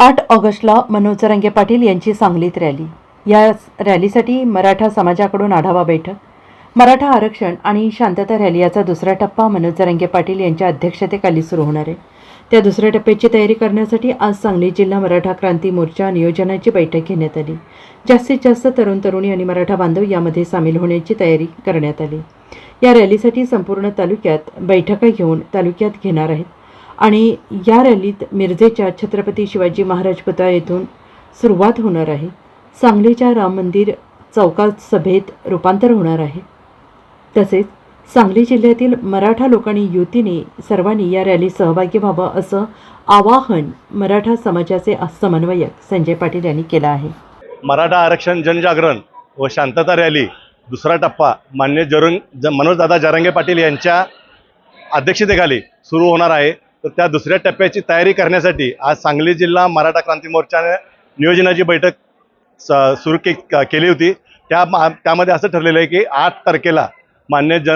आठ ऑगस्टला मनोज रंगे पाटील यांची सांगलीत रॅली. या रॅलीसाठी मराठा समाजाकडून आढावा बैठक मराठा आरक्षण आणि शांतता रॅली याचा दुसरा टप्पा मनोज रंगे पाटील यांच्या अध्यक्षतेखाली सुरू होणार आहे. त्या दुसऱ्या टप्प्याची तयारी करण्यासाठी आज सांगली जिल्हा मराठा क्रांती मोर्चा नियोजनाची बैठक घेण्यात आली. जास्तीत जास्त तरुण तरुणी आणि मराठा बांधव यामध्ये सामील होण्याची तयारी करण्यात आली. या रॅलीसाठी संपूर्ण तालुक्यात बैठका घेऊन तालुक्यात घेणार आहेत. आणि या रॅलीत मिरजेच्या छत्रपती शिवाजी महाराज पुतळा येथून सुरुवात होणार आहे. सांगलीच्या राम मंदिर चौकात सभेत रूपांतर होणार आहे. तसेच सांगली जिल्ह्यातील मराठा लोकांनी युतीने सर्वांनी या रॅलीत सहभागी व्हावं असं आवाहन मराठा समाजाचे समन्वयक संजय पाटील यांनी केलं आहे. मराठा आरक्षण जनजागरण व शांतता रॅली दुसरा टप्पा मान्य जरुंग ज मनोजदादा जरंगे पाटील यांच्या अध्यक्षतेखाली सुरू होणार आहे. तर त्या दुसऱ्या टप्प्याची तयारी करण्यासाठी आज सांगली जिल्हा मराठा क्रांती मोर्चाने नियोजनाची बैठक स सुरू के क- केली होती. त्या मा- त्यामध्ये असं ठरलेलं आहे की आठ तारखेला मान्य ज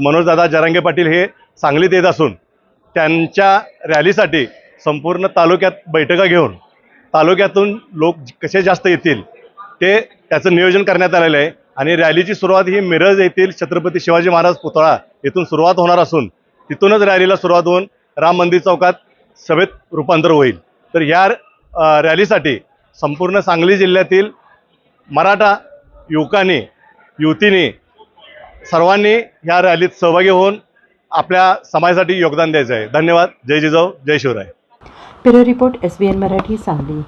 मनोजदादा जरांगे पाटील हे सांगलीत येत असून त्यांच्या रॅलीसाठी संपूर्ण तालुक्यात बैठका घेऊन तालुक्यातून लोक कसे जास्त येतील ते त्याचं नियोजन करण्यात आलेलं आहे. आणि रॅलीची सुरुवात ही मिरज येथील छत्रपती शिवाजी महाराज पुतळा येथून सुरुवात होणार असून तिथूनच रॅलीला सुरुवात होऊन राम मंदिर चौकात सभेत रूपांतर होईल. तर या रॅलीसाठी संपूर्ण सांगली जिल्ह्यातील मराठा युवकांनी युवतीने सर्वांनी ह्या रॅलीत सहभागी होऊन आपल्या समाजासाठी योगदान द्यायचं आहे. धन्यवाद. जय जिजाऊ. जय Shivray. Bureau report S B N Marathi Sangli.